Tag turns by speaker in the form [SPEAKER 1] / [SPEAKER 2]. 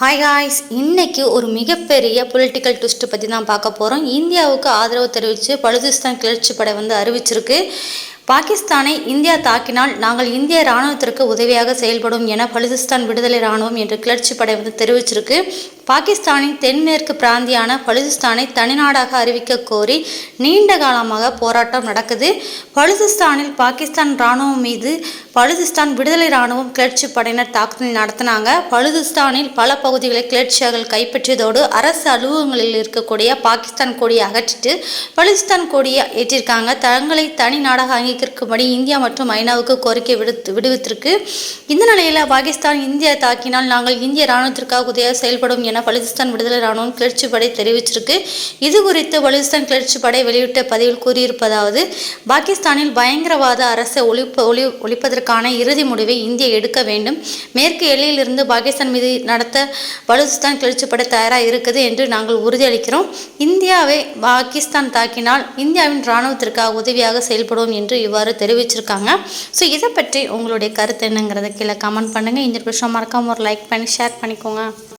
[SPEAKER 1] Hi guys இன்னைக்கு ஒரு மிகப்பெரிய பொலிட்டிக்கல் ட்விஸ்ட் பற்றி தான் பார்க்க போகிறோம் இந்தியாவுக்கு ஆதரவு தெரிவித்து பலுதிஸ்தான் கிளர்ச்சி படை வந்து அறிவிச்சிருக்கு. பாகிஸ்தானை இந்தியா தாக்கினால் நாங்கள் இந்திய இராணுவத்திற்கு உதவியாக செயல்படும் என பலுதிஸ்தான் விடுதலை இராணுவம் என்று கிளர்ச்சி படை வந்து தெரிவிச்சிருக்கு. பாகிஸ்தானின் தென்மேற்கு பிராந்தியான பலுசிஸ்தானை தனிநாடாக அறிவிக்க கோரி நீண்ட காலமாக போராட்டம் நடக்குது. பலுசிஸ்தானில் பாகிஸ்தான் இராணுவம் மீது பலுசிஸ்தான் விடுதலை இராணுவம் கிளர்ச்சி படையினர் தாக்குதல் நடத்தினாங்க. பலுசிஸ்தானில் பல பகுதிகளை கிளர்ச்சியாளர்கள் கைப்பற்றியதோடு அரசு அலுவலகங்களில் இருக்கக்கூடிய பாகிஸ்தான் கொடியை அகற்றிட்டு பலுசிஸ்தான் கொடியை ஏற்றிருக்காங்க. தங்களை தனி நாடாக அங்கீகரிக்கும்படி இந்தியா மற்றும் ஐநாவுக்கு கோரிக்கை விடுத்து விடுவித்திருக்கு. இந்த நிலையில் பாகிஸ்தான் இந்தியா தாக்கினால் நாங்கள் இந்திய இராணுவத்திற்காக உதவியாக செயல்படும் என பலுசிஸ்தான் விடுதலை ராணுவம் கிளர்ச்சி படை தெரிவிச்சிருக்கு. இது குறித்து பலுசிஸ்தான் கிளர்ச்சி படை வெளியிட்ட பதிவில் கூறியிருப்பதாவது பாகிஸ்தானில் பயங்கரவாத அரசை ஒழிப்ப ஒளி ஒழிப்பதற்கான இறுதி முடிவை இந்தியா எடுக்க வேண்டும். மேற்கு எல்லையிலிருந்து பாகிஸ்தான் மீது நடத்த பலுசிஸ்தான் கிளர்ச்சி படை தயாராக இருக்குது என்று நாங்கள் உறுதியளிக்கிறோம். இந்தியாவை பாகிஸ்தான் தாக்கினால் இந்தியாவின் இராணுவத்திற்காக உதவியாக செயல்படுவோம் என்று இவ்வாறு தெரிவிச்சிருக்காங்க. ஸோ இதை பற்றி உங்களுடைய கருத்து என்னங்கிறத கீழே கமெண்ட் பண்ணுங்கள் இந்த விஷயம் மறக்காமல் ஒரு லைக் பண்ணி ஷேர் பண்ணிக்கோங்க.